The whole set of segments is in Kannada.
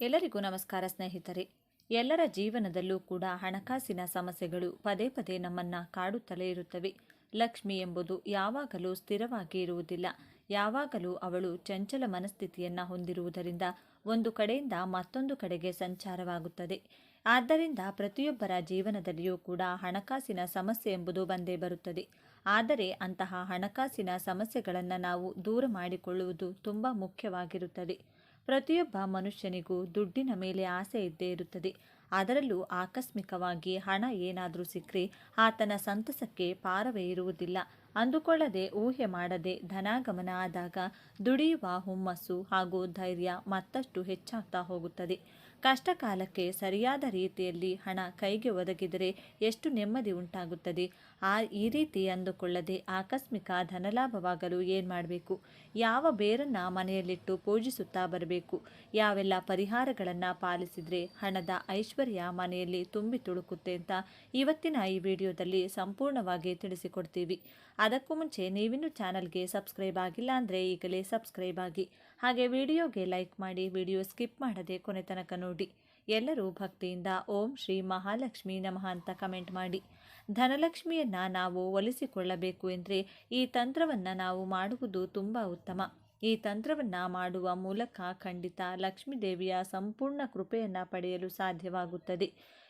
ಎಲ್ಲರಿಗೂ ನಮಸ್ಕಾರ ಸ್ನೇಹಿತರೆ. ಎಲ್ಲರ ಜೀವನದಲ್ಲೂ ಕೂಡ ಹಣಕಾಸಿನ ಸಮಸ್ಯೆಗಳು ಪದೇ ಪದೇ ನಮ್ಮನ್ನ ಕಾಡುತ್ತಲೇ ಇರುತ್ತವೆ. ಲಕ್ಷ್ಮಿ ಎಂಬುದು ಯಾವಾಗಲೂ ಸ್ಥಿರವಾಗಿ ಇರುವುದಿಲ್ಲ. ಯಾವಾಗಲೂ ಅವಳು ಚಂಚಲ ಮನಸ್ಥಿತಿಯನ್ನು ಹೊಂದಿರುವುದರಿಂದ ಒಂದು ಕಡೆಯಿಂದ ಮತ್ತೊಂದು ಕಡೆಗೆ ಸಂಚಾರವಾಗುತ್ತದೆ. ಆದ್ದರಿಂದ ಪ್ರತಿಯೊಬ್ಬರ ಜೀವನದಲ್ಲಿಯೂ ಕೂಡ ಹಣಕಾಸಿನ ಸಮಸ್ಯೆ ಎಂಬುದು ಬಂದೇ ಬರುತ್ತದೆ. ಆದರೆ ಅಂತಹ ಹಣಕಾಸಿನ ಸಮಸ್ಯೆಗಳನ್ನು ನಾವು ದೂರ ಮಾಡಿಕೊಳ್ಳುವುದು ತುಂಬ ಮುಖ್ಯವಾಗಿರುತ್ತದೆ. ಪ್ರತಿಯೊಬ್ಬ ಮನುಷ್ಯನಿಗೂ ದುಡ್ಡಿನ ಮೇಲೆ ಆಸೆ ಇದ್ದೇ ಇರುತ್ತದೆ. ಅದರಲ್ಲೂ ಆಕಸ್ಮಿಕವಾಗಿ ಹಣ ಏನಾದರೂ ಸಿಕ್ಕರೆ ಆತನ ಸಂತಸಕ್ಕೆ ಪಾರವೇ ಇರುವುದಿಲ್ಲ. ಅಂದುಕೊಳ್ಳದೆ ಊಹೆ ಮಾಡದೆ ಧನಾಗಮನ ಆದಾಗ ದುಡಿಯುವ ಹುಮ್ಮಸ್ಸು ಹಾಗೂ ಧೈರ್ಯ ಮತ್ತಷ್ಟು ಹೆಚ್ಚಾಗ್ತಾ ಹೋಗುತ್ತದೆ. ಕಷ್ಟ ಕಾಲಕ್ಕೆ ಸರಿಯಾದ ರೀತಿಯಲ್ಲಿ ಹಣ ಕೈಗೆ ಒದಗಿದರೆ ಎಷ್ಟು ನೆಮ್ಮದಿ ಉಂಟಾಗುತ್ತದೆ. ಆ, ಈ ರೀತಿ ಅಂದುಕೊಳ್ಳದೆ ಆಕಸ್ಮಿಕ ಧನಲಾಭವಾಗಲು ಏನು ಮಾಡಬೇಕು? ಯಾವ ಬೇರನ್ನು ಮನೆಯಲ್ಲಿಟ್ಟು ಪೂಜಿಸುತ್ತಾ ಬರಬೇಕು? ಯಾವೆಲ್ಲ ಪರಿಹಾರಗಳನ್ನು ಪಾಲಿಸಿದರೆ ಹಣದ ಐಶ್ವರ್ಯ ಮನೆಯಲ್ಲಿ ತುಂಬಿ ತುಳುಕುತ್ತೆ ಅಂತ ಇವತ್ತಿನ ಈ ವಿಡಿಯೋದಲ್ಲಿ ಸಂಪೂರ್ಣವಾಗಿ ತಿಳಿಸಿಕೊಡ್ತೀವಿ. ಅದಕ್ಕೂ ಮುಂಚೆ ನೀವಿನ್ನು ಚಾನಲ್ಗೆ ಸಬ್ಸ್ಕ್ರೈಬ್ ಆಗಿಲ್ಲ ಅಂದರೆ ಈಗಲೇ ಸಬ್ಸ್ಕ್ರೈಬ್ ಆಗಿ. ಹಾಗೆ ವಿಡಿಯೋಗೆ ಲೈಕ್ ಮಾಡಿ ವಿಡಿಯೋ ಸ್ಕಿಪ್ ಮಾಡದೆ ಕೊನೆ ತನಕ ನೋಡಿ. ಎಲ್ಲರೂ ಭಕ್ತಿಯಿಂದ ಓಂ ಶ್ರೀ ಮಹಾಲಕ್ಷ್ಮಿ ನಮಃ ಅಂತ ಕಮೆಂಟ್ ಮಾಡಿ. ಧನಲಕ್ಷ್ಮಿಯನ್ನು ನಾವು ಒಲಿಸಿಕೊಳ್ಳಬೇಕು ಎಂದರೆ ಈ ತಂತ್ರವನ್ನು ನಾವು ಮಾಡುವುದು ತುಂಬ ಉತ್ತಮ. ಈ ತಂತ್ರವನ್ನು ಮಾಡುವ ಮೂಲಕ ಖಂಡಿತ ಲಕ್ಷ್ಮೀದೇವಿಯ ಸಂಪೂರ್ಣ ಕೃಪೆಯನ್ನು ಪಡೆಯಲು ಸಾಧ್ಯವಾಗುತ್ತದೆ.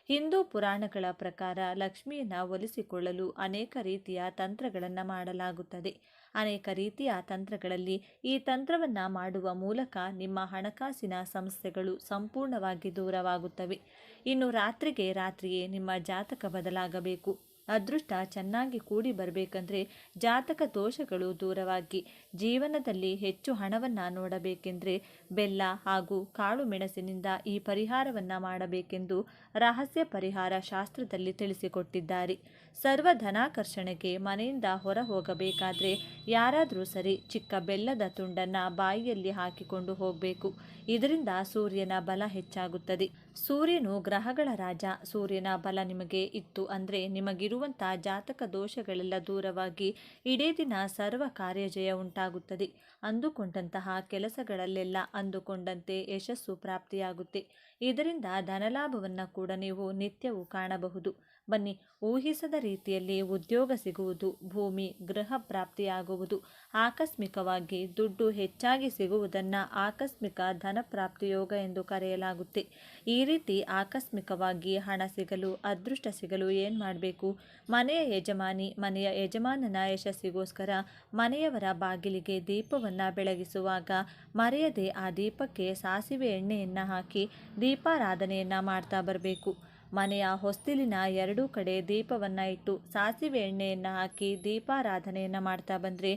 ಹಿಂದೂ ಪುರಾಣಗಳ ಪ್ರಕಾರ ಲಕ್ಷ್ಮಿಯನ್ನು ಒಲಿಸಿಕೊಳ್ಳಲು ಅನೇಕ ರೀತಿಯ ತಂತ್ರಗಳನ್ನು ಮಾಡಲಾಗುತ್ತದೆ. ಅನೇಕ ರೀತಿಯ ತಂತ್ರಗಳಲ್ಲಿ ಈ ತಂತ್ರವನ್ನು ಮಾಡುವ ಮೂಲಕ ನಿಮ್ಮ ಹಣಕಾಸಿನ ಸಮಸ್ಯೆಗಳು ಸಂಪೂರ್ಣವಾಗಿ ದೂರವಾಗುತ್ತವೆ. ಇನ್ನು ರಾತ್ರಿಗೆ ರಾತ್ರಿಯೇ ನಿಮ್ಮ ಜಾತಕ ಬದಲಾಗಬೇಕು. ಅದೃಷ್ಟ ಚೆನ್ನಾಗಿ ಕೂಡಿ ಬರಬೇಕಂದ್ರೆ ಜಾತಕ ದೋಷಗಳು ದೂರವಾಗಿ ಜೀವನದಲ್ಲಿ ಹೆಚ್ಚು ಹಣವನ್ನು ನೋಡಬೇಕೆಂದರೆ ಬೆಲ್ಲ ಹಾಗೂ ಕಾಳು ಮೆಣಸಿನಿಂದ ಈ ಪರಿಹಾರವನ್ನು ಮಾಡಬೇಕೆಂದು ರಹಸ್ಯ ಪರಿಹಾರ ಶಾಸ್ತ್ರದಲ್ಲಿ ತಿಳಿಸಿಕೊಟ್ಟಿದ್ದಾರೆ. ಸರ್ವ ಧನಾಕರ್ಷಣೆಗೆ ಮನೆಯಿಂದ ಹೊರ ಹೋಗಬೇಕಾದ್ರೆ ಯಾರಾದರೂ ಸರಿ ಚಿಕ್ಕ ಬೆಲ್ಲದ ತುಂಡನ್ನು ಬಾಯಿಯಲ್ಲಿ ಹಾಕಿಕೊಂಡು ಹೋಗಬೇಕು. ಇದರಿಂದ ಸೂರ್ಯನ ಬಲ ಹೆಚ್ಚಾಗುತ್ತದೆ. ಸೂರ್ಯನು ಗ್ರಹಗಳ ರಾಜ. ಸೂರ್ಯನ ಬಲ ನಿಮಗೆ ಇತ್ತು ಅಂದರೆ ನಿಮಗಿರುವಂಥ ಜಾತಕ ದೋಷಗಳೆಲ್ಲ ದೂರವಾಗಿ ಇಡೀ ದಿನ ಸರ್ವ ಕಾರ್ಯಜಯ ಉಂಟಾಗುತ್ತದೆ. ಅಂದುಕೊಂಡಂತಹ ಕೆಲಸಗಳಲ್ಲೆಲ್ಲ ಅಂದುಕೊಂಡಂತೆ ಯಶಸ್ಸು ಪ್ರಾಪ್ತಿಯಾಗುತ್ತೆ. ಇದರಿಂದ ಧನಲಾಭವನ್ನು ಕೂಡ ನೀವು ನಿತ್ಯವೂ ಕಾಣಬಹುದು. ಬನ್ನಿ. ಊಹಿಸದ ರೀತಿಯಲ್ಲಿ ಉದ್ಯೋಗ ಸಿಗುವುದು, ಭೂಮಿ ಗೃಹ ಪ್ರಾಪ್ತಿಯಾಗುವುದು, ಆಕಸ್ಮಿಕವಾಗಿ ದುಡ್ಡು ಹೆಚ್ಚಾಗಿ ಸಿಗುವುದನ್ನು ಆಕಸ್ಮಿಕ ಧನ ಪ್ರಾಪ್ತಿ ಯೋಗ ಎಂದು ಕರೆಯಲಾಗುತ್ತೆ. ಈ ರೀತಿ ಆಕಸ್ಮಿಕವಾಗಿ ಹಣ ಸಿಗಲು, ಅದೃಷ್ಟ ಸಿಗಲು ಏನು ಮಾಡಬೇಕು? ಮನೆಯ ಯಜಮಾನಿ, ಮನೆಯ ಯಜಮಾನನ ಯಶಸ್ಸಿಗೋಸ್ಕರ ಮನೆಯವರ ಬಾಗಿಲಿಗೆ ದೀಪವನ್ನು ಬೆಳಗಿಸುವಾಗ ಮರೆಯದೆ ಆ ದೀಪಕ್ಕೆ ಸಾಸಿವೆ ಎಣ್ಣೆಯನ್ನು ಹಾಕಿ ದೀಪಾರಾಧನೆಯನ್ನು ಮಾಡ್ತಾ ಬರಬೇಕು. ಮನೆಯ ಹೊಸ್ತಿಲಿನ ಎರಡೂ ಕಡೆ ದೀಪವನ್ನು ಇಟ್ಟು ಸಾಸಿವೆ ಎಣ್ಣೆಯನ್ನು ಹಾಕಿ ದೀಪಾರಾಧನೆಯನ್ನು ಮಾಡ್ತಾ ಬಂದರೆ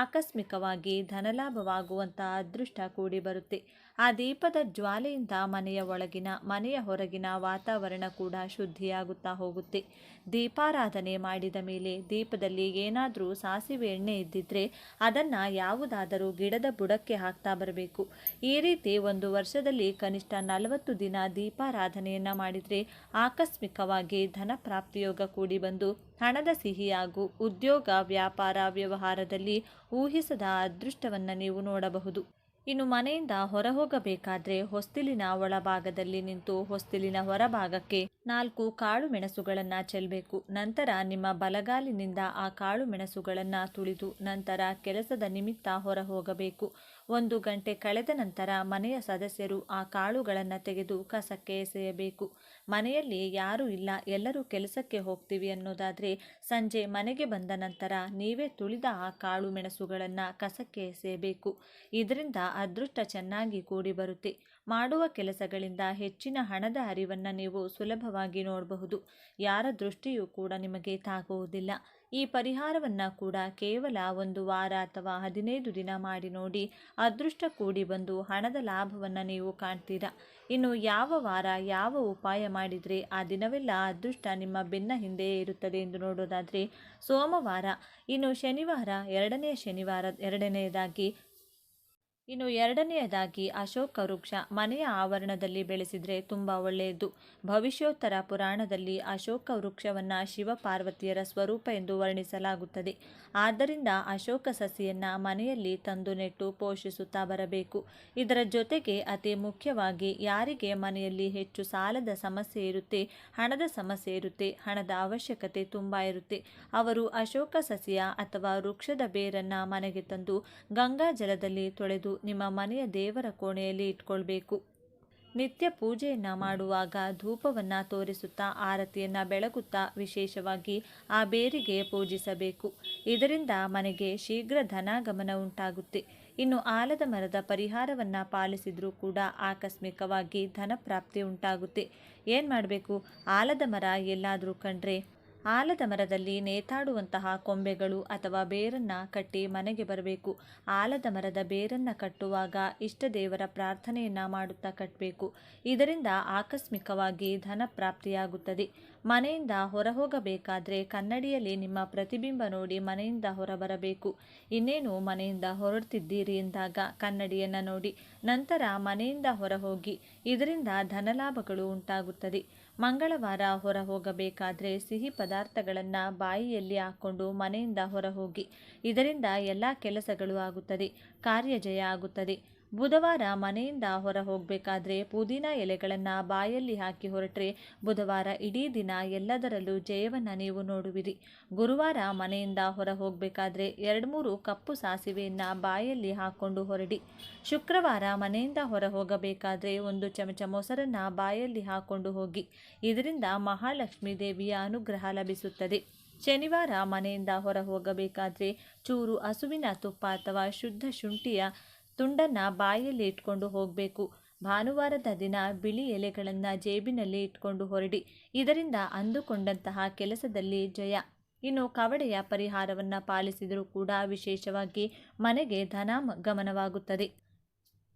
ಆಕಸ್ಮಿಕವಾಗಿ ಧನಲಾಭವಾಗುವಂತಹ ಅದೃಷ್ಟ ಕೂಡಿ ಬರುತ್ತೆ. ಆ ದೀಪದ ಜ್ವಾಲೆಯಿಂದ ಮನೆಯ ಒಳಗಿನ, ಮನೆಯ ಹೊರಗಿನ ವಾತಾವರಣ ಕೂಡ ಶುದ್ಧಿಯಾಗುತ್ತಾ ಹೋಗುತ್ತೆ. ದೀಪಾರಾಧನೆ ಮಾಡಿದ ಮೇಲೆ ದೀಪದಲ್ಲಿ ಏನಾದರೂ ಸಾಸಿವೆ ಎಣ್ಣೆ ಇದ್ದಿದ್ರೆ ಅದನ್ನು ಯಾವುದಾದರೂ ಗಿಡದ ಬುಡಕ್ಕೆ ಹಾಕ್ತಾ ಬರಬೇಕು. ಈ ರೀತಿ ಒಂದು ವರ್ಷದಲ್ಲಿ ಕನಿಷ್ಠ ನಲವತ್ತು ದಿನ ದೀಪಾರಾಧನೆಯನ್ನು ಮಾಡಿದರೆ ಆಕಸ್ಮಿಕವಾಗಿ ಧನ ಪ್ರಾಪ್ತಿಯೋಗ ಕೂಡಿ ಬಂದು ಹಣದ ಸಿಹಿ ಹಾಗೂ ಉದ್ಯೋಗ ವ್ಯಾಪಾರ ವ್ಯವಹಾರದಲ್ಲಿ ಊಹಿಸದ ಅದೃಷ್ಟವನ್ನು ನೀವು ನೋಡಬಹುದು. ಇನ್ನು ಮನೆಯಿಂದ ಹೊರ ಹೋಗಬೇಕಾದ್ರೆ ಹೊಸ್ತಿಲಿನ ಒಳಭಾಗದಲ್ಲಿ ನಿಂತು ಹೊಸ್ತಿಲಿನ ಹೊರಭಾಗಕ್ಕೆ ನಾಲ್ಕು ಕಾಳು ಮೆಣಸುಗಳನ್ನು ಚೆಲ್ಲಬೇಕು ನಂತರ ನಿಮ್ಮ ಬಲಗಾಲಿನಿಂದ ಆ ಕಾಳು ಮೆಣಸುಗಳನ್ನು ತುಳಿದು ನಂತರ ಕೆಲಸದ ನಿಮಿತ್ತ ಹೊರ ಹೋಗಬೇಕು ಒಂದು ಗಂಟೆ ಕಳೆದ ನಂತರ ಮನೆಯ ಸದಸ್ಯರು ಆ ಕಾಳುಗಳನ್ನು ತೆಗೆದು ಕಸಕ್ಕೆ ಎಸೆಯಬೇಕು. ಮನೆಯಲ್ಲಿ ಯಾರೂ ಇಲ್ಲ, ಎಲ್ಲರೂ ಕೆಲಸಕ್ಕೆ ಹೋಗ್ತೀವಿ ಅನ್ನೋದಾದರೆ ಸಂಜೆ ಮನೆಗೆ ಬಂದ ನಂತರ ನೀವೇ ತುಳಿದ ಆ ಕಾಳು ಮೆಣಸುಗಳನ್ನು ಕಸಕ್ಕೆ ಎಸೆಯಬೇಕು. ಇದರಿಂದ ಅದೃಷ್ಟ ಚೆನ್ನಾಗಿ ಕೂಡಿ ಬರುತ್ತೆ. ಮಾಡುವ ಕೆಲಸಗಳಿಂದ ಹೆಚ್ಚಿನ ಹಣದ ಹರಿವನ್ನು ನೀವು ಸುಲಭವಾಗಿ ನೋಡಬಹುದು. ಯಾರ ದೃಷ್ಟಿಯೂ ಕೂಡ ನಿಮಗೆ ತಾಗುವುದಿಲ್ಲ. ಈ ಪರಿಹಾರವನ್ನು ಕೂಡ ಕೇವಲ ಒಂದು ವಾರ ಅಥವಾ ಹದಿನೈದು ದಿನ ಮಾಡಿ ನೋಡಿ ಅದೃಷ್ಟ ಕೂಡಿ ಬಂದು ಹಣದ ಲಾಭವನ್ನು ನೀವು ಕಾಣ್ತೀರಾ? ಇನ್ನು ಯಾವ ವಾರ ಯಾವ ಉಪಾಯ ಮಾಡಿದರೆ ಆ ದಿನವೆಲ್ಲ ಅದೃಷ್ಟ ನಿಮ್ಮ ಬೆನ್ನ ಹಿಂದೆಯೇ ಇರುತ್ತದೆ ಎಂದು ನೋಡೋದಾದರೆ ಸೋಮವಾರ. ಇನ್ನು ಶನಿವಾರ ಎರಡನೇ ಶನಿವಾರ ಎರಡನೆಯದಾಗಿ ಇನ್ನು ಎರಡನೆಯದಾಗಿ ಅಶೋಕ ವೃಕ್ಷ ಮನೆಯ ಆವರಣದಲ್ಲಿ ಬೆಳೆಸಿದರೆ ತುಂಬ ಒಳ್ಳೆಯದು. ಭವಿಷ್ಯೋತ್ತರ ಪುರಾಣದಲ್ಲಿ ಅಶೋಕ ವೃಕ್ಷವನ್ನು ಶಿವಪಾರ್ವತಿಯರ ಸ್ವರೂಪ ಎಂದು ವರ್ಣಿಸಲಾಗುತ್ತದೆ. ಆದ್ದರಿಂದ ಅಶೋಕ ಸಸಿಯನ್ನು ಮನೆಯಲ್ಲಿ ತಂದು ನೆಟ್ಟು ಪೋಷಿಸುತ್ತಾ ಬರಬೇಕು. ಇದರ ಜೊತೆಗೆ ಅತಿ ಮುಖ್ಯವಾಗಿ ಯಾರಿಗೆ ಮನೆಯಲ್ಲಿ ಹೆಚ್ಚು ಸಾಲದ ಸಮಸ್ಯೆ ಇರುತ್ತೆ, ಹಣದ ಸಮಸ್ಯೆ ಇರುತ್ತೆ, ಹಣದ ಅವಶ್ಯಕತೆ ತುಂಬ ಇರುತ್ತೆ. ಅವರು ಅಶೋಕ ಸಸಿಯ ಅಥವಾ ವೃಕ್ಷದ ಬೇರನ್ನು ಮನೆಗೆ ತಂದು ಗಂಗಾ ಜಲದಲ್ಲಿ ತೊಳೆದು ನಿಮ್ಮ ಮನೆಯ ದೇವರ ಕೋಣೆಯಲ್ಲಿ ಇಟ್ಕೊಳ್ಬೇಕು. ನಿತ್ಯ ಪೂಜೆಯನ್ನು ಮಾಡುವಾಗ ಧೂಪವನ್ನು ತೋರಿಸುತ್ತಾ, ಆರತಿಯನ್ನು ಬೆಳಗುತ್ತಾ ವಿಶೇಷವಾಗಿ ಆ ಬೇರಿಗೆ ಪೂಜಿಸಬೇಕು. ಇದರಿಂದ ಮನೆಗೆ ಶೀಘ್ರ ಧನಾಗಮನ ಉಂಟಾಗುತ್ತೆ. ಇನ್ನು ಆಲದ ಮರದ ಪರಿಹಾರವನ್ನು ಪಾಲಿಸಿದರೂ ಕೂಡ ಆಕಸ್ಮಿಕವಾಗಿ ಧನಪ್ರಾಪ್ತಿ ಉಂಟಾಗುತ್ತೆ. ಏನು ಮಾಡಬೇಕು? ಆಲದ ಮರ ಎಲ್ಲಾದರೂ ಕಂಡ್ರೆ ಆಲದ ಮರದಲ್ಲಿ ನೇತಾಡುವಂತಹ ಕೊಂಬೆಗಳು ಅಥವಾ ಬೇರನ್ನು ಕಟ್ಟಿ ಮನೆಗೆ ಬರಬೇಕು. ಆಲದ ಮರದ ಬೇರನ್ನು ಕಟ್ಟುವಾಗ ಇಷ್ಟ ದೇವರ ಪ್ರಾರ್ಥನೆಯನ್ನು ಮಾಡುತ್ತಾ ಕಟ್ಟಬೇಕು ಇದರಿಂದ ಆಕಸ್ಮಿಕವಾಗಿ ಧನ ಪ್ರಾಪ್ತಿಯಾಗುತ್ತದೆ. ಮನೆಯಿಂದ ಹೊರ ಹೋಗಬೇಕಾದ್ರೆ ಕನ್ನಡಿಯಲ್ಲಿ ನಿಮ್ಮ ಪ್ರತಿಬಿಂಬ ನೋಡಿ ಮನೆಯಿಂದ ಹೊರಬರಬೇಕು. ಇನ್ನೇನು ಮನೆಯಿಂದ ಹೊರಡ್ತಿದ್ದೀರಿ ಎಂದಾಗ ಕನ್ನಡಿಯನ್ನು ನೋಡಿ. ನಂತರ ಮನೆಯಿಂದ ಹೊರ ಹೋಗಿ ಇದರಿಂದ ಧನಲಾಭಗಳು ಉಂಟಾಗುತ್ತದೆ. ಮಂಗಳವಾರ ಹೊರ ಹೋಗಬೇಕಾದ್ರೆ ಸಿಹಿ ಪದಾರ್ಥಗಳನ್ನು ಬಾಯಿಯಲ್ಲಿ ಹಾಕ್ಕೊಂಡು ಮನೆಯಿಂದ ಹೊರ ಹೋಗಿ ಇದರಿಂದ ಎಲ್ಲ ಕೆಲಸಗಳು ಆಗುತ್ತದೆ, ಕಾರ್ಯಜಯ ಆಗುತ್ತದೆ. ಬುಧವಾರ ಮನೆಯಿಂದ ಹೊರ ಹೋಗಬೇಕಾದ್ರೆ ಪುದೀನ ಎಲೆಗಳನ್ನು ಬಾಯಲ್ಲಿ ಹಾಕಿ ಹೊರಟ್ರೆ ಬುಧವಾರ ಇಡೀ ದಿನ ಎಲ್ಲದರಲ್ಲೂ ಜಯವನ್ನು ನೀವು ನೋಡುವಿರಿ. ಗುರುವಾರ ಮನೆಯಿಂದ ಹೊರ ಹೋಗಬೇಕಾದ್ರೆ ಎರಡು ಮೂರು ಕಪ್ಪು ಸಾಸಿವೆಯನ್ನು ಬಾಯಲ್ಲಿ ಹಾಕ್ಕೊಂಡು ಹೊರಡಿ. ಶುಕ್ರವಾರ ಮನೆಯಿಂದ ಹೊರ ಹೋಗಬೇಕಾದ್ರೆ ಒಂದು ಚಮಚ ಮೊಸರನ್ನು ಬಾಯಲ್ಲಿ ಹಾಕ್ಕೊಂಡು ಹೋಗಿ. ಇದರಿಂದ ಮಹಾಲಕ್ಷ್ಮೀ ದೇವಿಯ ಅನುಗ್ರಹ ಲಭಿಸುತ್ತದೆ. ಶನಿವಾರ ಮನೆಯಿಂದ ಹೊರ ಹೋಗಬೇಕಾದ್ರೆ ಚೂರು ಹಸುವಿನ ತುಪ್ಪ ಅಥವಾ ಶುದ್ಧ ಶುಂಠಿಯ ತುಂಡನ್ನು ಬಾಯಲ್ಲಿ ಇಟ್ಕೊಂಡು ಹೋಗಬೇಕು. ಭಾನುವಾರದ ದಿನ ಬಿಳಿ ಎಲೆಗಳನ್ನು ಜೇಬಿನಲ್ಲಿ ಇಟ್ಕೊಂಡು ಹೊರಡಿ. ಇದರಿಂದ ಅಂದುಕೊಂಡಂತಹ ಕೆಲಸದಲ್ಲಿ ಜಯ. ಇನ್ನು ಕವಡೆಯ ಪರಿಹಾರವನ್ನು ಪಾಲಿಸಿದರೂ ಕೂಡ ವಿಶೇಷವಾಗಿ ಮನೆಗೆ ಧನ ಗಮನವಾಗುತ್ತದೆ.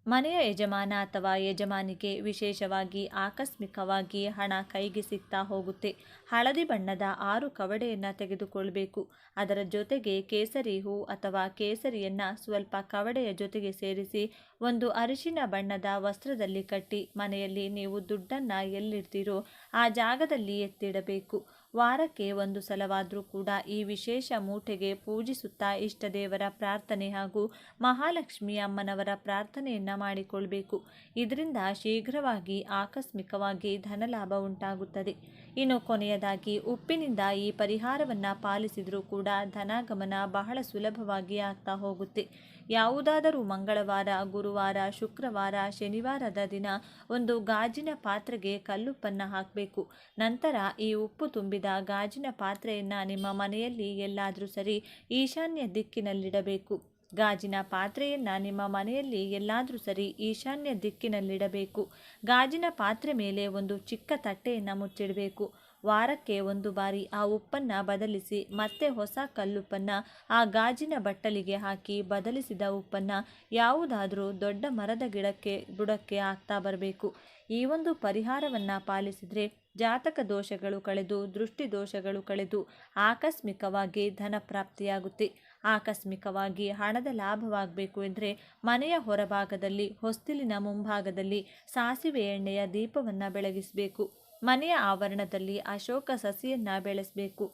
ಮನೆಯ ಯಜಮಾನ ಅಥವಾ ಯಜಮಾನಿಗೆ ವಿಶೇಷವಾಗಿ ಆಕಸ್ಮಿಕವಾಗಿ ಹಣ ಕೈಗೆ ಸಿಗ್ತಾ ಹೋಗುತ್ತೆ. ಹಳದಿ ಬಣ್ಣದ ಆರು ಕವಡೆಯನ್ನು ತೆಗೆದುಕೊಳ್ಬೇಕು. ಅದರ ಜೊತೆಗೆ ಕೇಸರಿ ಹೂ ಅಥವಾ ಕೇಸರಿಯನ್ನು ಸ್ವಲ್ಪ ಕವಡೆಯ ಜೊತೆಗೆ ಸೇರಿಸಿ ಒಂದು ಅರಿಶಿನ ಬಣ್ಣದ ವಸ್ತ್ರದಲ್ಲಿ ಕಟ್ಟಿ ಮನೆಯಲ್ಲಿ ನೀವು ದುಡ್ಡನ್ನು ಎಲ್ಲಿಡ್ತೀರೋ ಆ ಜಾಗದಲ್ಲಿ ಎತ್ತಿಡಬೇಕು. ವಾರಕ್ಕೆ ಒಂದು ಸಲವಾದರೂ ಕೂಡ ಈ ವಿಶೇಷ ಮೂಟೆಗೆ ಪೂಜಿಸುತ್ತಾ ಇಷ್ಟದೇವರ ಪ್ರಾರ್ಥನೆ ಹಾಗೂ ಮಹಾಲಕ್ಷ್ಮಿ ಅಮ್ಮನವರ ಪ್ರಾರ್ಥನೆಯನ್ನು ಮಾಡಿಕೊಳ್ಬೇಕು. ಇದರಿಂದ ಶೀಘ್ರವಾಗಿ ಆಕಸ್ಮಿಕವಾಗಿ ಧನಲಾಭ ಉಂಟಾಗುತ್ತದೆ. ಇನ್ನು ಕೊನೆಯದಾಗಿ, ಉಪ್ಪಿನಿಂದ ಈ ಪರಿಹಾರವನ್ನು ಪಾಲಿಸಿದರೂ ಕೂಡ ಧನಾಗಮನ ಬಹಳ ಸುಲಭವಾಗಿ ಆಗ್ತಾ ಹೋಗುತ್ತೆ. ಯಾವುದಾದರೂ ಮಂಗಳವಾರ, ಗುರುವಾರ, ಶುಕ್ರವಾರ, ಶನಿವಾರದ ದಿನ ಒಂದು ಗಾಜಿನ ಪಾತ್ರೆಗೆ ಕಲ್ಲುಪ್ಪನ್ನು ಹಾಕಬೇಕು. ನಂತರ ಈ ಉಪ್ಪು ತುಂಬಿದ ಗಾಜಿನ ಪಾತ್ರೆಯನ್ನು ನಿಮ್ಮ ಮನೆಯಲ್ಲಿ ಎಲ್ಲಾದರೂ ಸರಿ ಈಶಾನ್ಯ ದಿಕ್ಕಿನಲ್ಲಿಡಬೇಕು. ಗಾಜಿನ ಪಾತ್ರೆಯನ್ನು ನಿಮ್ಮ ಮನೆಯಲ್ಲಿ ಎಲ್ಲಾದರೂ ಸರಿ ಈಶಾನ್ಯ ದಿಕ್ಕಿನಲ್ಲಿಡಬೇಕು. ಗಾಜಿನ ಪಾತ್ರೆ ಮೇಲೆ ಒಂದು ಚಿಕ್ಕ ತಟ್ಟೆಯನ್ನು ಮುಚ್ಚಿಡಬೇಕು. ವಾರಕ್ಕೆ ಒಂದು ಬಾರಿ ಆ ಉಪ್ಪನ್ನು ಬದಲಿಸಿ ಮತ್ತೆ ಹೊಸ ಕಲ್ಲುಪ್ಪನ್ನು ಆ ಗಾಜಿನ ಬಟ್ಟಲಿಗೆ ಹಾಕಿ ಬದಲಿಸಿದ ಉಪ್ಪನ್ನು ಯಾವುದಾದರೂ ದೊಡ್ಡ ಮರದ ಗಿಡಕ್ಕೆ, ಬುಡಕ್ಕೆ ಹಾಕ್ತಾ ಬರಬೇಕು. ಈ ಒಂದು ಪರಿಹಾರವನ್ನು ಪಾಲಿಸಿದರೆ ಜಾತಕ ದೋಷಗಳು ಕಳೆದು, ದೃಷ್ಟಿ ದೋಷಗಳು ಕಳೆದು ಆಕಸ್ಮಿಕವಾಗಿ ಧನ ಪ್ರಾಪ್ತಿಯಾಗುತ್ತೆ. ಆಕಸ್ಮಿಕವಾಗಿ ಹಣದ ಲಾಭವಾಗಬೇಕು ಎಂದರೆ ಮನೆಯ ಹೊರಭಾಗದಲ್ಲಿ, ಹೊಸ್ತಿಲಿನ ಮುಂಭಾಗದಲ್ಲಿ ಸಾಸಿವೆ ಎಣ್ಣೆಯ ದೀಪವನ್ನು ಬೆಳಗಿಸಬೇಕು. ಮನೆಯ ಆವರಣದಲ್ಲಿ ಅಶೋಕ ಸಸಿಯನ್ನು ಬೆಳೆಸಬೇಕು,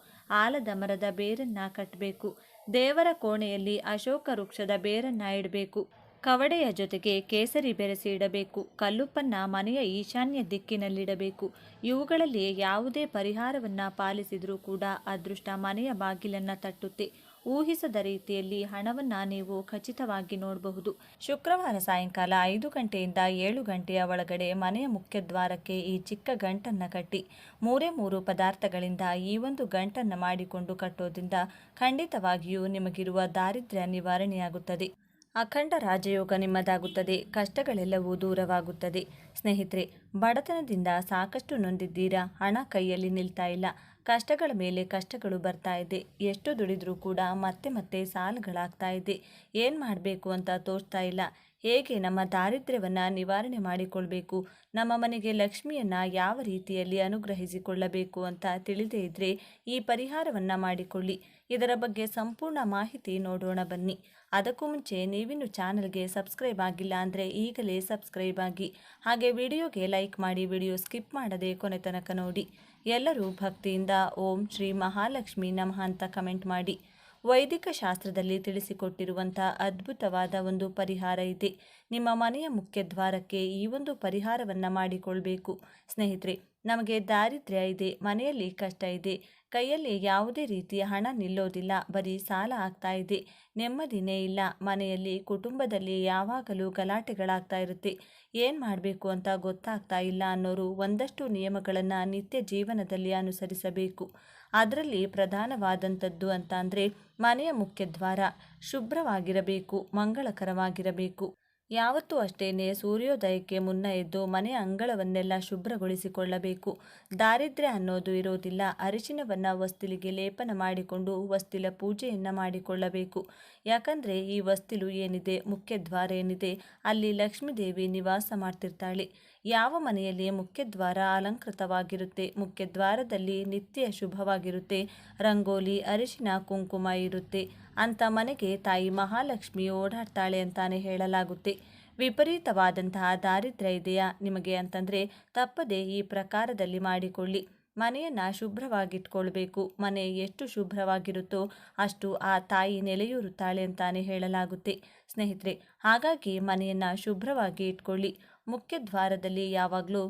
ಆಲದ ಮರದ ಬೇರನ್ನು ಕಟ್ಟಬೇಕು ದೇವರ ಕೋಣೆಯಲ್ಲಿ ಅಶೋಕ ವೃಕ್ಷದ ಬೇರನ್ನು ಇಡಬೇಕು, ಕವಡೆಯ ಜೊತೆಗೆ ಕೇಸರಿ ಬೆರೆಸಿ ಇಡಬೇಕು, ಕಲ್ಲುಪ್ಪನ್ನ ಮನೆಯ ಈಶಾನ್ಯ ದಿಕ್ಕಿನಲ್ಲಿಡಬೇಕು ಇವುಗಳಲ್ಲಿ ಯಾವುದೇ ಪರಿಹಾರವನ್ನು ಪಾಲಿಸಿದರೂ ಕೂಡ ಅದೃಷ್ಟ ಮನೆಯ ಬಾಗಿಲನ್ನು ತಟ್ಟುತ್ತೆ. ಊಹಿಸದ ರೀತಿಯಲ್ಲಿ ಹಣವನ್ನು ನೀವು ಖಚಿತವಾಗಿ ನೋಡಬಹುದು. ಶುಕ್ರವಾರ ಸಾಯಂಕಾಲ ಐದು ಗಂಟೆಯಿಂದ ಏಳು ಗಂಟೆಯ ಒಳಗಡೆ ಮನೆಯ ಮುಖ್ಯದ್ವಾರಕ್ಕೆ ಈ ಚಿಕ್ಕ ಗಂಟನ್ನು ಕಟ್ಟಿ, ಮೂರೇ ಮೂರು ಪದಾರ್ಥಗಳಿಂದ ಈ ಒಂದು ಗಂಟನ್ನು ಮಾಡಿಕೊಂಡು ಕಟ್ಟೋದ್ರಿಂದ ಖಂಡಿತವಾಗಿಯೂ ನಿಮಗಿರುವ ದಾರಿದ್ರ್ಯ ನಿವಾರಣೆಯಾಗುತ್ತದೆ. ಅಖಂಡ ರಾಜಯೋಗ ನಿಮ್ಮದಾಗುತ್ತದೆ, ಕಷ್ಟಗಳೆಲ್ಲವೂ ದೂರವಾಗುತ್ತದೆ. ಸ್ನೇಹಿತರೆ, ಬಡತನದಿಂದ ಸಾಕಷ್ಟು ನೊಂದಿದ್ದೀರಾ? ಹಣ ಕೈಯಲ್ಲಿ ನಿಲ್ತಾ ಇಲ್ಲ. ಕಷ್ಟಗಳ ಮೇಲೆ ಕಷ್ಟಗಳು ಬರ್ತಾ ಇದೆ. ಎಷ್ಟು ದುಡಿದ್ರೂ ಕೂಡ ಮತ್ತೆ ಮತ್ತೆ ಸಾಲುಗಳಾಗ್ತಾ ಇದೆ. ಏನು ಮಾಡಬೇಕು ಅಂತ ತೋರ್ತಾ ಇಲ್ಲ. ಹೇಗೆ ನಮ್ಮ ದಾರಿದ್ರ್ಯವನ್ನು ನಿವಾರಣೆ ಮಾಡಿಕೊಳ್ಬೇಕು? ನಮ್ಮ ಮನೆಗೆ ಲಕ್ಷ್ಮಿಯನ್ನು ಯಾವ ರೀತಿಯಲ್ಲಿ ಅನುಗ್ರಹಿಸಿಕೊಳ್ಳಬೇಕು ಅಂತ ತಿಳಿದೇ ಇದ್ದರೆ ಈ ಪರಿಹಾರವನ್ನು ಮಾಡಿಕೊಳ್ಳಿ. ಇದರ ಬಗ್ಗೆ ಸಂಪೂರ್ಣ ಮಾಹಿತಿ ನೋಡೋಣ ಬನ್ನಿ. ಅದಕ್ಕೂ ಮುಂಚೆ ನೀವಿನ್ನು ಚಾನಲ್ಗೆ ಸಬ್ಸ್ಕ್ರೈಬ್ ಆಗಿಲ್ಲ ಅಂದರೆ ಈಗಲೇ ಸಬ್ಸ್ಕ್ರೈಬ್ ಆಗಿ. ಹಾಗೆ ವಿಡಿಯೋಗೆ ಲೈಕ್ ಮಾಡಿ ವಿಡಿಯೋ ಸ್ಕಿಪ್ ಮಾಡದೆ ಕೊನೆ ತನಕ ನೋಡಿ. ಎಲ್ಲರೂ ಭಕ್ತಿಯಿಂದ ಓಂ ಶ್ರೀ ಮಹಾಲಕ್ಷ್ಮಿ ನಮಃ ಅಂತ ಕಮೆಂಟ್ ಮಾಡಿ. ವೈದಿಕ ಶಾಸ್ತ್ರದಲ್ಲಿ ತಿಳಿಸಿಕೊಟ್ಟಿರುವಂಥ ಅದ್ಭುತವಾದ ಒಂದು ಪರಿಹಾರ ಇದೆ. ನಿಮ್ಮ ಮನೆಯ ಮುಖ್ಯ ದ್ವಾರಕ್ಕೆ ಈ ಒಂದು ಪರಿಹಾರವನ್ನು ಮಾಡಿಕೊಳ್ಬೇಕು. ಸ್ನೇಹಿತರೆ, ನಮಗೆ ದಾರಿದ್ರ್ಯ ಇದೆ, ಮನೆಯಲ್ಲಿ ಕಷ್ಟ ಇದೆ, ಕೈಯಲ್ಲಿ ಯಾವುದೇ ರೀತಿಯ ಹಣ ನಿಲ್ಲೋದಿಲ್ಲ, ಬರೀ ಸಾಲ ಆಗ್ತಾ ಇದೆ. ನೆಮ್ಮದಿನೇ ಇಲ್ಲ, ಮನೆಯಲ್ಲಿ, ಕುಟುಂಬದಲ್ಲಿ ಯಾವಾಗಲೂ ಗಲಾಟೆಗಳಾಗ್ತಾ ಇರುತ್ತೆ. ಏನು ಮಾಡಬೇಕು ಅಂತ ಗೊತ್ತಾಗ್ತಾ ಇಲ್ಲ ಅನ್ನೋರು ಒಂದಷ್ಟು ನಿಯಮಗಳನ್ನು ನಿತ್ಯ ಜೀವನದಲ್ಲಿ ಅನುಸರಿಸಬೇಕು. ಅದರಲ್ಲಿ ಪ್ರಧಾನವಾದಂಥದ್ದು ಅಂತ ಅಂದರೆ ಮನೆಯ ಮುಖ್ಯದ್ವಾರ ಶುಭ್ರವಾಗಿರಬೇಕು, ಮಂಗಳಕರವಾಗಿರಬೇಕು. ಯಾವತ್ತೂ ಅಷ್ಟೇನೆ ಸೂರ್ಯೋದಯಕ್ಕೆ ಮುನ್ನ ಎದ್ದು ಮನೆಯ ಅಂಗಳವನ್ನೆಲ್ಲ ಶುಭ್ರಗೊಳಿಸಿಕೊಳ್ಳಬೇಕು. ದಾರಿದ್ರ್ಯ ಅನ್ನೋದು ಇರೋದಿಲ್ಲ. ಅರಿಶಿನವನ್ನು ವಸ್ತಿಲಿಗೆ ಲೇಪನ ಮಾಡಿಕೊಂಡು ವಸ್ತಿಲ ಪೂಜೆಯನ್ನು ಮಾಡಿಕೊಳ್ಳಬೇಕು. ಯಾಕಂದರೆ ಈ ವಸ್ತಿಲು ಏನಿದೆ ಮುಖ್ಯದ್ವಾರ ಏನಿದೆ, ಅಲ್ಲಿ ಲಕ್ಷ್ಮೀದೇವಿ ನಿವಾಸ ಮಾಡ್ತಿರ್ತಾಳೆ. ಯಾವ ಮನೆಯಲ್ಲಿ ಮುಖ್ಯದ್ವಾರ ಅಲಂಕೃತವಾಗಿರುತ್ತೆ? ಮುಖ್ಯದ್ವಾರದಲ್ಲಿ ನಿತ್ಯ ಶುಭವಾಗಿರುತ್ತೆ. ರಂಗೋಲಿ, ಅರಿಶಿನ, ಕುಂಕುಮ ಇರುತ್ತೆ. ಅಂತ ಮನೆಗೆ ತಾಯಿ ಮಹಾಲಕ್ಷ್ಮಿ ಓಡಾಡ್ತಾಳೆ ಅಂತಾನೆ ಹೇಳಲಾಗುತ್ತೆ. ವಿಪರೀತವಾದಂತಹ ದಾರಿದ್ರ್ಯ ಇದೆಯಾ? ನಿಮಗೆ ಅಂತಂದರೆ ತಪ್ಪದೆ ಈ ಪ್ರಕಾರದಲ್ಲಿ ಮಾಡಿಕೊಳ್ಳಿ. ಮನೆಯನ್ನು ಶುಭ್ರವಾಗಿಟ್ಕೊಳ್ಬೇಕು. ಮನೆ ಎಷ್ಟು ಶುಭ್ರವಾಗಿರುತ್ತೋ ಅಷ್ಟು ಆ ತಾಯಿ ನೆಲೆಯೂರುತ್ತಾಳೆ ಅಂತಾನೆ ಹೇಳಲಾಗುತ್ತೆ. ಸ್ನೇಹಿತರೆ, ಹಾಗಾಗಿ ಮನೆಯನ್ನು ಶುಭ್ರವಾಗಿ ಇಟ್ಕೊಳ್ಳಿ. ಮುಖ್ಯ ದ್ವಾರದಲ್ಲಿ ಯಾವಾಗಲೂ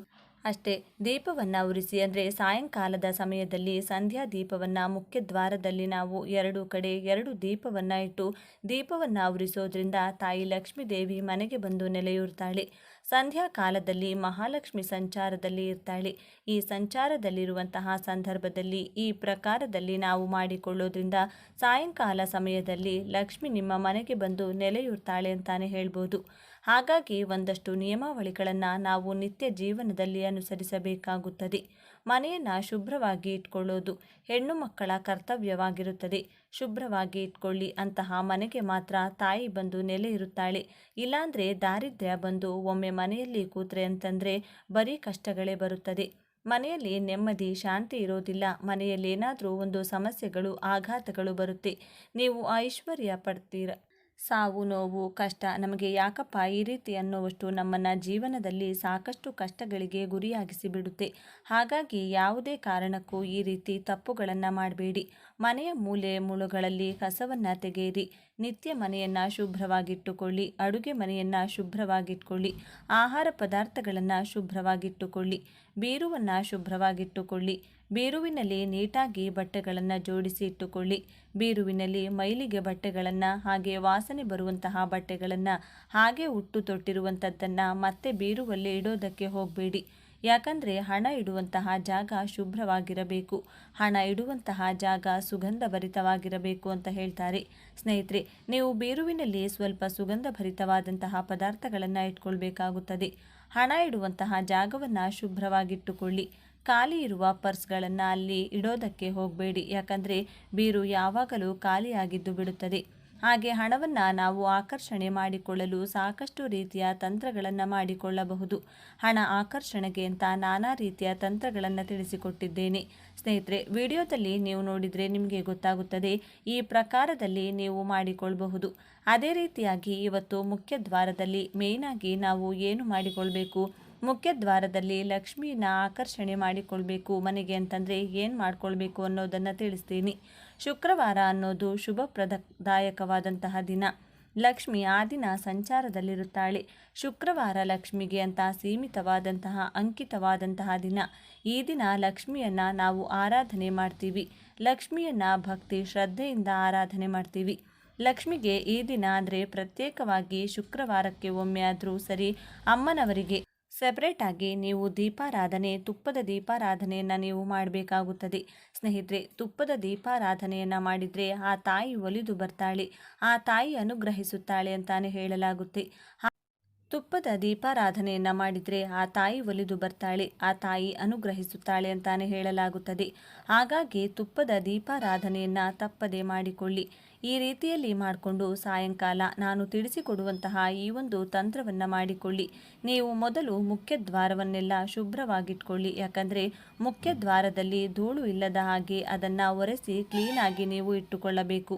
ಅಷ್ಟೇ. ದೀಪವನ್ನು ಉರಿಸಿ ಅಂದರೆ ಸಾಯಂಕಾಲದ ಸಮಯದಲ್ಲಿ ಸಂಧ್ಯಾ ದೀಪವನ್ನು ಮುಖ್ಯ ದ್ವಾರದಲ್ಲಿ ನಾವು ಎರಡು ಕಡೆ ಎರಡು ದೀಪವನ್ನು ಇಟ್ಟು ದೀಪವನ್ನು ಉರಿಸೋದ್ರಿಂದ ತಾಯಿ ಲಕ್ಷ್ಮೀ ದೇವಿ ಮನೆಗೆ ಬಂದು ನೆಲೆಯೂರ್ತಾಳೆ. ಸಂಧ್ಯಾ ಕಾಲದಲ್ಲಿ ಮಹಾಲಕ್ಷ್ಮಿ ಸಂಚಾರದಲ್ಲಿ ಇರ್ತಾಳೆ. ಈ ಸಂಚಾರದಲ್ಲಿರುವಂತಹ ಸಂದರ್ಭದಲ್ಲಿ ಈ ಪ್ರಕಾರದಲ್ಲಿ ನಾವು ಮಾಡಿಕೊಳ್ಳೋದ್ರಿಂದ ಸಾಯಂಕಾಲ ಸಮಯದಲ್ಲಿ ಲಕ್ಷ್ಮಿ ನಿಮ್ಮ ಮನೆಗೆ ಬಂದು ನೆಲೆಯೂರ್ತಾಳೆ ಅಂತಾನೆ ಹೇಳ್ಬೋದು. ಹಾಗಾಗಿ ಒಂದಷ್ಟು ನಿಯಮಾವಳಿಗಳನ್ನು ನಾವು ನಿತ್ಯ ಜೀವನದಲ್ಲಿ ಅನುಸರಿಸಬೇಕಾಗುತ್ತದೆ. ಮನೆಯನ್ನು ಶುಭ್ರವಾಗಿ ಇಟ್ಕೊಳ್ಳೋದು ಹೆಣ್ಣು ಮಕ್ಕಳ ಕರ್ತವ್ಯವಾಗಿರುತ್ತದೆ. ಶುಭ್ರವಾಗಿ ಇಟ್ಕೊಳ್ಳಿ, ಅಂತಹ ಮನೆಗೆ ಮಾತ್ರ ತಾಯಿ ಬಂದು ನೆಲೆ ಇರುತ್ತಾಳೆ. ಇಲ್ಲಾಂದರೆ ದಾರಿದ್ರ್ಯ ಬಂದು ಒಮ್ಮೆ ಮನೆಯಲ್ಲಿ ಕೂತ್ರೆ ಅಂತಂದರೆ ಬರೀ ಕಷ್ಟಗಳೇ ಬರುತ್ತದೆ. ಮನೆಯಲ್ಲಿ ನೆಮ್ಮದಿ, ಶಾಂತಿ ಇರೋದಿಲ್ಲ. ಮನೆಯಲ್ಲಿ ಏನಾದರೂ ಒಂದು ಸಮಸ್ಯೆಗಳು, ಆಘಾತಗಳು ಬರುತ್ತೆ. ನೀವು ಐಶ್ವರ್ಯ ಪಡ್ತೀರ ಸಾವು, ನೋವು, ಕಷ್ಟ ನಮಗೆ ಯಾಕಪ್ಪ ಈ ರೀತಿ ಅನ್ನುವಷ್ಟು ನಮ್ಮನ್ನು ಜೀವನದಲ್ಲಿ ಸಾಕಷ್ಟು ಕಷ್ಟಗಳಿಗೆ ಗುರಿಯಾಗಿಸಿ ಬಿಡುತ್ತೆ ಹಾಗಾಗಿ ಯಾವುದೇ ಕಾರಣಕ್ಕೂ ಈ ರೀತಿ ತಪ್ಪುಗಳನ್ನು ಮಾಡಬೇಡಿ. ಮನೆಯ ಮೂಲೆ ಮುಳುಗಳಲ್ಲಿ ಕಸವನ್ನು ತೆಗೆಯಿರಿ. ನಿತ್ಯ ಮನೆಯನ್ನು ಶುಭ್ರವಾಗಿಟ್ಟುಕೊಳ್ಳಿ. ಅಡುಗೆ ಮನೆಯನ್ನು ಶುಭ್ರವಾಗಿಟ್ಕೊಳ್ಳಿ. ಆಹಾರ ಪದಾರ್ಥಗಳನ್ನು ಶುಭ್ರವಾಗಿಟ್ಟುಕೊಳ್ಳಿ. ಬೀರುವನ್ನು ಶುಭ್ರವಾಗಿಟ್ಟುಕೊಳ್ಳಿ. ಬೀರುವಿನಲ್ಲಿ ನೀಟಾಗಿ ಬಟ್ಟೆಗಳನ್ನು ಜೋಡಿಸಿ ಇಟ್ಟುಕೊಳ್ಳಿ. ಬೀರುವಿನಲ್ಲಿ ಮೈಲಿಗೆ ಬಟ್ಟೆಗಳನ್ನು ಹಾಗೆ ವಾಸನೆ ಬರುವಂತಹ ಬಟ್ಟೆಗಳನ್ನು ಹಾಗೆ ಉಟ್ಟು ತೊಟ್ಟಿರುವಂಥದ್ದನ್ನು ಮತ್ತೆ ಬೀರುವಲ್ಲಿ ಇಡೋದಕ್ಕೆ ಹೋಗಬೇಡಿ. ಯಾಕಂದರೆ ಹಣ ಇಡುವಂತಹ ಜಾಗ ಶುಭ್ರವಾಗಿರಬೇಕು. ಹಣ ಇಡುವಂತಹ ಜಾಗ ಸುಗಂಧಭರಿತವಾಗಿರಬೇಕು ಅಂತ ಹೇಳ್ತಾರೆ. ಸ್ನೇಹಿತರೆ, ನೀವು ಬೇರುವಿನಲ್ಲಿ ಸ್ವಲ್ಪ ಸುಗಂಧಭರಿತವಾದಂತಹ ಪದಾರ್ಥಗಳನ್ನು ಇಟ್ಕೊಳ್ಬೇಕಾಗುತ್ತದೆ. ಹಣ ಇಡುವಂತಹ ಜಾಗವನ್ನು ಶುಭ್ರವಾಗಿಟ್ಟುಕೊಳ್ಳಿ. ಖಾಲಿ ಇರುವ ಪರ್ಸ್ಗಳನ್ನು ಅಲ್ಲಿ ಇಡೋದಕ್ಕೆ ಹೋಗಬೇಡಿ. ಯಾಕಂದರೆ, ಬೀರು ಯಾವಾಗಲೂ ಖಾಲಿಯಾಗಿದ್ದು ಬಿಡುತ್ತದೆ. ಹಾಗೆ ಹಣವನ್ನು ನಾವು ಆಕರ್ಷಣೆ ಮಾಡಿಕೊಳ್ಳಲು ಸಾಕಷ್ಟು ರೀತಿಯ ತಂತ್ರಗಳನ್ನು ಮಾಡಿಕೊಳ್ಳಬಹುದು. ಹಣ ಆಕರ್ಷಣೆಗೆ ಅಂತ ನಾನಾ ರೀತಿಯ ತಂತ್ರಗಳನ್ನು ತಿಳಿಸಿಕೊಟ್ಟಿದ್ದೇನೆ. ಸ್ನೇಹಿತರೆ, ವಿಡಿಯೋದಲ್ಲಿ ನೀವು ನೋಡಿದರೆ ನಿಮಗೆ ಗೊತ್ತಾಗುತ್ತದೆ, ಈ ಪ್ರಕಾರದಲ್ಲಿ ನೀವು ಮಾಡಿಕೊಳ್ಳಬಹುದು ಅದೇ ರೀತಿಯಾಗಿ ಇವತ್ತು ಮುಖ್ಯ ದ್ವಾರದಲ್ಲಿ ಮೇಯ್ನಾಗಿ ನಾವು ಏನು ಮಾಡಿಕೊಳ್ಬೇಕು? ಮುಖ್ಯ ದ್ವಾರದಲ್ಲಿ ಆಕರ್ಷಣೆ ಮಾಡಿಕೊಳ್ಬೇಕು ಮನೆಗೆ ಅಂತಂದರೆ ಏನು ಮಾಡಿಕೊಳ್ಬೇಕು ಅನ್ನೋದನ್ನು ತಿಳಿಸ್ತೀನಿ. ಶುಕ್ರವಾರ ಅನ್ನೋದು ಶುಭಪ್ರದದಾಯಕವಾದಂತಹ ದಿನ. ಲಕ್ಷ್ಮಿ ಆ ದಿನ ಸಂಚಾರದಲ್ಲಿರುತ್ತಾಳೆ. ಶುಕ್ರವಾರ ಲಕ್ಷ್ಮಿಗೆ ಅಂತ ಸೀಮಿತವಾದಂತಹ, ಅಂಕಿತವಾದಂತಹ ದಿನ. ಈ ದಿನ ಲಕ್ಷ್ಮಿಯನ್ನು ನಾವು ಆರಾಧನೆ ಮಾಡ್ತೀವಿ. ಲಕ್ಷ್ಮಿಯನ್ನು ಭಕ್ತಿ, ಶ್ರದ್ಧೆಯಿಂದ ಆರಾಧನೆ ಮಾಡ್ತೀವಿ. ಲಕ್ಷ್ಮಿಗೆ ಈ ದಿನ ಅಂದರೆ ಪ್ರತ್ಯೇಕವಾಗಿ ಶುಕ್ರವಾರಕ್ಕೆ ಒಮ್ಮೆ ಆದರೂ ಸರಿ ಅಮ್ಮನವರಿಗೆ ಸೆಪ್ರೇಟಾಗಿ ನೀವು ದೀಪಾರಾಧನೆ, ತುಪ್ಪದ ದೀಪಾರಾಧನೆಯನ್ನು ನೀವು ಮಾಡಬೇಕಾಗುತ್ತದೆ. ಸ್ನೇಹಿತರೆ, ತುಪ್ಪದ ದೀಪಾರಾಧನೆಯನ್ನು ಮಾಡಿದರೆ ಆ ತಾಯಿ ಒಲಿದು ಬರ್ತಾಳೆ, ಆ ತಾಯಿ ಅನುಗ್ರಹಿಸುತ್ತಾಳೆ ಅಂತಾನೆ ಹೇಳಲಾಗುತ್ತೆ. ತುಪ್ಪದ ದೀಪಾರಾಧನೆಯನ್ನು ಮಾಡಿದರೆ ಆ ತಾಯಿ ಒಲಿದು ಬರ್ತಾಳೆ, ಆ ತಾಯಿ ಅನುಗ್ರಹಿಸುತ್ತಾಳೆ ಅಂತಾನೆ ಹೇಳಲಾಗುತ್ತದೆ. ಹಾಗಾಗಿ ತುಪ್ಪದ ದೀಪಾರಾಧನೆಯನ್ನು ತಪ್ಪದೆ ಮಾಡಿಕೊಳ್ಳಿ. ಈ ರೀತಿಯಲ್ಲಿ ಮಾಡಿಕೊಂಡು ಸಾಯಂಕಾಲ ನಾನು ತಿಳಿಸಿಕೊಡುವಂತಹ ಈ ಒಂದು ತಂತ್ರವನ್ನು ಮಾಡಿಕೊಳ್ಳಿ. ನೀವು ಮೊದಲು ಮುಖ್ಯ ದ್ವಾರವನ್ನೆಲ್ಲ ಶುಭ್ರವಾಗಿಟ್ಕೊಳ್ಳಿ. ಯಾಕಂದರೆ ಮುಖ್ಯ ದ್ವಾರದಲ್ಲಿ ಧೂಳು ಇಲ್ಲದ ಹಾಗೆ ಅದನ್ನು ಒರೆಸಿ ಕ್ಲೀನಾಗಿ ನೀವು ಇಟ್ಟುಕೊಳ್ಳಬೇಕು.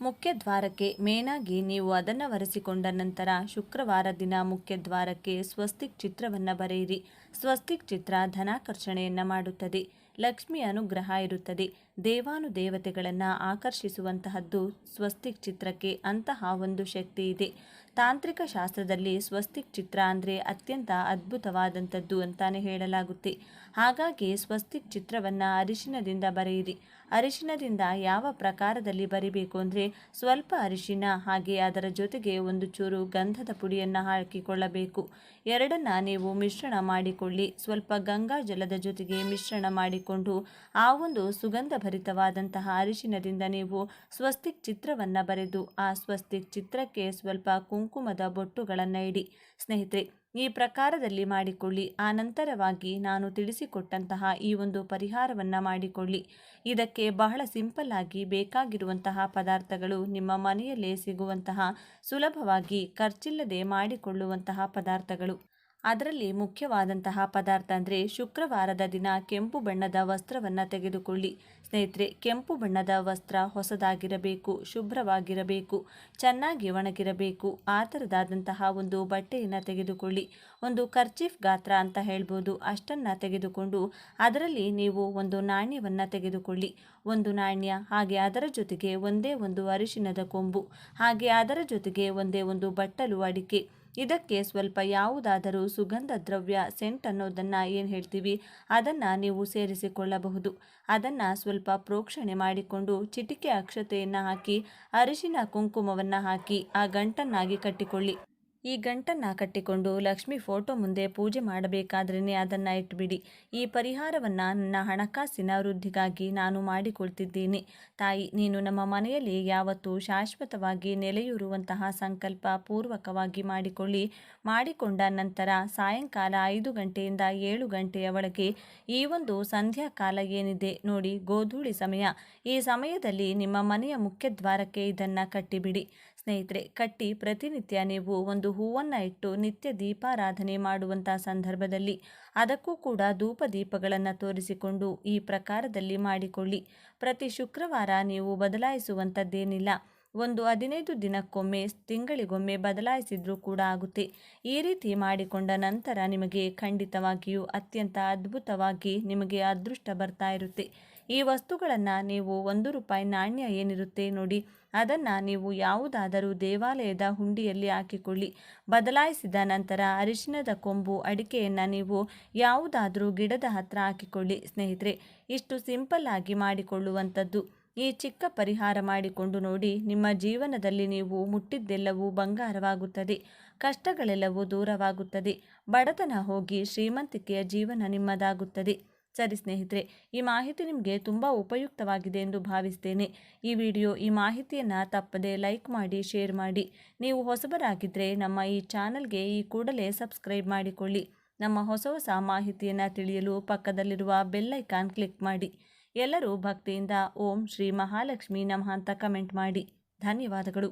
ಮುಖ್ಯ ದ್ವಾರಕ್ಕೆ ಮೇನಾಗಿ ನೀವು ಅದನ್ನು ಒರೆಸಿಕೊಂಡ ನಂತರ ಶುಕ್ರವಾರ ದಿನ ಮುಖ್ಯ ದ್ವಾರಕ್ಕೆ ಸ್ವಸ್ತಿಕ್ ಚಿತ್ರವನ್ನು ಬರೆಯಿರಿ. ಸ್ವಸ್ತಿಕ್ ಚಿತ್ರ ಧನಾಕರ್ಷಣೆಯನ್ನು ಮಾಡುತ್ತದೆ. ಲಕ್ಷ್ಮಿ ಅನುಗ್ರಹ ಇರುತ್ತದೆ. ದೇವಾನುದೇವತೆಗಳನ್ನು ಆಕರ್ಷಿಸುವಂತಹದ್ದು ಸ್ವಸ್ತಿಕ್ ಚಿತ್ರಕ್ಕೆ ಅಂತಹ ಒಂದು ಶಕ್ತಿ ಇದೆ. ತಾಂತ್ರಿಕ ಶಾಸ್ತ್ರದಲ್ಲಿ ಸ್ವಸ್ತಿಕ್ ಚಿತ್ರ ಅಂದರೆ ಅತ್ಯಂತ ಅದ್ಭುತವಾದಂಥದ್ದು ಅಂತಾನೆ ಹೇಳಲಾಗುತ್ತೆ. ಹಾಗಾಗಿ ಸ್ವಸ್ತಿಕ್ ಚಿತ್ರವನ್ನು ಅರಿಶಿನದಿಂದ ಬರೆಯಿರಿ. ಅರಿಶಿನದಿಂದ ಯಾವ ಪ್ರಕಾರದಲ್ಲಿ ಬರಿಬೇಕು ಅಂದರೆ ಸ್ವಲ್ಪ ಅರಿಶಿನ ಹಾಗೆ ಅದರ ಜೊತೆಗೆ ಒಂದು ಚೂರು ಗಂಧದ ಪುಡಿಯನ್ನು ಹಾಕಿಕೊಳ್ಳಬೇಕು. ಎರಡನ್ನ ನೀವು ಮಿಶ್ರಣ ಮಾಡಿಕೊಳ್ಳಿ. ಸ್ವಲ್ಪ ಗಂಗಾ ಜಲದ ಜೊತೆಗೆ ಮಿಶ್ರಣ ಮಾಡಿಕೊಂಡು ಆ ಒಂದು ಸುಗಂಧ ಭರಿತವಾದಂತಹ ಅರಿಶಿನದಿಂದ ನೀವು ಸ್ವಸ್ತಿಕ್ ಚಿತ್ರವನ್ನು ಬರೆದು ಆ ಸ್ವಸ್ತಿಕ್ ಚಿತ್ರಕ್ಕೆ ಸ್ವಲ್ಪ ಕುಂಕುಮದ ಬೊಟ್ಟುಗಳನ್ನು ಇಡಿ. ಸ್ನೇಹಿತರೆ ಈ ಪ್ರಕಾರದಲ್ಲಿ ಮಾಡಿಕೊಳ್ಳಿ. ಆನಂತರವಾಗಿ ನಂತರವಾಗಿ ನಾನು ತಿಳಿಸಿಕೊಟ್ಟಂತಹ ಈ ಒಂದು ಪರಿಹಾರವನ್ನು ಮಾಡಿಕೊಳ್ಳಿ. ಇದಕ್ಕೆ ಬಹಳ ಸಿಂಪಲ್ ಆಗಿ ಬೇಕಾಗಿರುವಂತಹ ಪದಾರ್ಥಗಳು ನಿಮ್ಮ ಮನೆಯಲ್ಲೇ ಸಿಗುವಂತಹ ಸುಲಭವಾಗಿ ಖರ್ಚಿಲ್ಲದೆ ಮಾಡಿಕೊಳ್ಳುವಂತಹ ಪದಾರ್ಥಗಳು. ಅದರಲ್ಲಿ ಮುಖ್ಯವಾದಂತಹ ಪದಾರ್ಥ ಅಂದರೆ ಶುಕ್ರವಾರದ ದಿನ ಕೆಂಪು ಬಣ್ಣದ ವಸ್ತ್ರವನ್ನು ತೆಗೆದುಕೊಳ್ಳಿ. ಸ್ನೇಹಿತರೆ, ಕೆಂಪು ಬಣ್ಣದ ವಸ್ತ್ರ ಹೊಸದಾಗಿರಬೇಕು, ಶುಭ್ರವಾಗಿರಬೇಕು, ಚೆನ್ನಾಗಿ ಒಣಗಿರಬೇಕು, ಆ ಥರದಾದಂತಹ ಒಂದು ಬಟ್ಟೆಯನ್ನು ತೆಗೆದುಕೊಳ್ಳಿ. ಒಂದು ಕರ್ಚೀಫ್ ಗಾತ್ರ ಅಂತ ಹೇಳ್ಬೋದು. ಅಷ್ಟನ್ನು ತೆಗೆದುಕೊಂಡು ಅದರಲ್ಲಿ ನೀವು ಒಂದು ನಾಣ್ಯವನ್ನು ತೆಗೆದುಕೊಳ್ಳಿ. ಒಂದು ನಾಣ್ಯ, ಹಾಗೆ ಅದರ ಜೊತೆಗೆ ಒಂದೇ ಒಂದು ಅರಿಶಿನದ ಕೊಂಬು, ಹಾಗೆ ಅದರ ಜೊತೆಗೆ ಒಂದೇ ಒಂದು ಬಟ್ಟಲು ಅಡಿಕೆ. ಇದಕ್ಕೆ ಸ್ವಲ್ಪ ಯಾವುದಾದರೂ ಸುಗಂಧ ದ್ರವ್ಯ ಸೆಂಟ್ ಅನ್ನೋದನ್ನು ಏನು ಹೇಳ್ತೀವಿ? ಅದನ್ನು ನೀವು ಸೇರಿಸಿಕೊಳ್ಳಬಹುದು. ಅದನ್ನು ಸ್ವಲ್ಪ ಪ್ರೋಕ್ಷಣೆ ಮಾಡಿಕೊಂಡು ಚಿಟಿಕೆ ಅಕ್ಷತೆಯನ್ನು ಹಾಕಿ, ಅರಿಶಿನ ಕುಂಕುಮವನ್ನು ಹಾಕಿ, ಆ ಗಂಟನ್ನಾಗಿ ಕಟ್ಟಿಕೊಳ್ಳಿ. ಈ ಗಂಟನ್ನು ಕಟ್ಟಿಕೊಂಡು ಲಕ್ಷ್ಮಿ ಫೋಟೋ ಮುಂದೆ ಪೂಜೆ ಮಾಡಬೇಕಾದ್ರೇ ಅದನ್ನು ಇಟ್ಬಿಡಿ. ಈ ಪರಿಹಾರವನ್ನು ನನ್ನ ಹಣಕಾಸಿನ ವೃದ್ಧಿಗಾಗಿ ನಾನು ಮಾಡಿಕೊಳ್ತಿದ್ದೀನಿ. ತಾಯಿ, ನೀನು ನಮ್ಮ ಮನೆಯಲ್ಲಿ ಯಾವತ್ತೂ ಶಾಶ್ವತವಾಗಿ ನೆಲೆಯೂರುವಂತಹ ಸಂಕಲ್ಪ ಪೂರ್ವಕವಾಗಿ ಮಾಡಿಕೊಳ್ಳಿ. ಮಾಡಿಕೊಂಡ ನಂತರ ಸಾಯಂಕಾಲ ಐದು ಗಂಟೆಯಿಂದ ಏಳು ಗಂಟೆಯ ಒಳಗೆ ಈ ಒಂದು ಸಂಧ್ಯಾಕಾಲ ಏನಿದೆ ನೋಡಿ ಗೋಧೂಳಿ ಸಮಯ. ಈ ಸಮಯದಲ್ಲಿ ನಿಮ್ಮ ಮನೆಯ ಮುಖ್ಯ ದ್ವಾರಕ್ಕೆ ಇದನ್ನು ಕಟ್ಟಿಬಿಡಿ. ಸ್ನೇಹಿತರೆ, ಕಟ್ಟಿ ಪ್ರತಿನಿತ್ಯ ನೀವು ಒಂದು ಹೂವನ್ನು ಇಟ್ಟು ನಿತ್ಯ ದೀಪಾರಾಧನೆ ಮಾಡುವಂಥ ಸಂದರ್ಭದಲ್ಲಿ ಅದಕ್ಕೂ ಕೂಡ ಧೂಪ ದೀಪಗಳನ್ನು ತೋರಿಸಿಕೊಂಡು ಈ ಪ್ರಕಾರದಲ್ಲಿ ಮಾಡಿಕೊಳ್ಳಿ. ಪ್ರತಿ ಶುಕ್ರವಾರ ನೀವು ಬದಲಾಯಿಸುವಂಥದ್ದೇನಿಲ್ಲ. ಒಂದು ಹದಿನೈದು ದಿನಕ್ಕೊಮ್ಮೆ, ತಿಂಗಳಿಗೊಮ್ಮೆ ಬದಲಾಯಿಸಿದ್ರೂ ಕೂಡ ಆಗುತ್ತೆ. ಈ ರೀತಿ ಮಾಡಿಕೊಂಡ ನಂತರ ನಿಮಗೆ ಖಂಡಿತವಾಗಿಯೂ ಅತ್ಯಂತ ಅದ್ಭುತವಾಗಿ ನಿಮಗೆ ಅದೃಷ್ಟ ಬರ್ತಾ ಇರುತ್ತೆ. ಈ ವಸ್ತುಗಳನ್ನು ನೀವು ಒಂದು ರೂಪಾಯಿ ನಾಣ್ಯ ಏನಿರುತ್ತೆ ನೋಡಿ, ಅದನ್ನು ನೀವು ಯಾವುದಾದರೂ ದೇವಾಲಯದ ಹುಂಡಿಯಲ್ಲಿ ಹಾಕಿಕೊಳ್ಳಿ. ಬದಲಾಯಿಸಿದ ನಂತರ ಅರಿಶಿನದ ಕೊಂಬು ಅಡಿಕೆಯನ್ನು ನೀವು ಯಾವುದಾದರೂ ಗಿಡದ ಹತ್ರ ಹಾಕಿಕೊಳ್ಳಿ ಸ್ನೇಹಿತರೆ. ಇಷ್ಟು ಸಿಂಪಲ್ ಆಗಿ ಮಾಡಿಕೊಳ್ಳುವಂಥದ್ದು. ಈ ಚಿಕ್ಕ ಪರಿಹಾರ ಮಾಡಿಕೊಂಡು ನೋಡಿ, ನಿಮ್ಮ ಜೀವನದಲ್ಲಿ ನೀವು ಮುಟ್ಟಿದ್ದೆಲ್ಲವೂ ಬಂಗಾರವಾಗುತ್ತದೆ. ಕಷ್ಟಗಳೆಲ್ಲವೂ ದೂರವಾಗುತ್ತದೆ. ಬಡತನ ಹೋಗಿ ಶ್ರೀಮಂತಿಕೆಯ ಜೀವನ ನಿಮ್ಮದಾಗುತ್ತದೆ. ಸರಿ ಸ್ನೇಹಿತರೆ, ಈ ಮಾಹಿತಿ ನಿಮಗೆ ತುಂಬ ಉಪಯುಕ್ತವಾಗಿದೆ ಎಂದು ಭಾವಿಸ್ತೇನೆ. ಈ ವಿಡಿಯೋ, ಈ ಮಾಹಿತಿಯನ್ನು ತಪ್ಪದೆ ಲೈಕ್ ಮಾಡಿ, ಶೇರ್ ಮಾಡಿ. ನೀವು ಹೊಸಬರಾಗಿದ್ದರೆ ನಮ್ಮ ಈ ಚಾನಲ್ಗೆ ಈ ಕೂಡಲೇ ಸಬ್ಸ್ಕ್ರೈಬ್ ಮಾಡಿಕೊಳ್ಳಿ. ನಮ್ಮ ಹೊಸ ಹೊಸ ಮಾಹಿತಿಯನ್ನು ತಿಳಿಯಲು ಪಕ್ಕದಲ್ಲಿರುವ ಬೆಲ್ಲೈಕಾನ್ ಕ್ಲಿಕ್ ಮಾಡಿ. ಎಲ್ಲರೂ ಭಕ್ತಿಯಿಂದ ಓಂ ಶ್ರೀ ಮಹಾಲಕ್ಷ್ಮಿ ನಮಃ ಅಂತ ಕಮೆಂಟ್ ಮಾಡಿ. ಧನ್ಯವಾದಗಳು.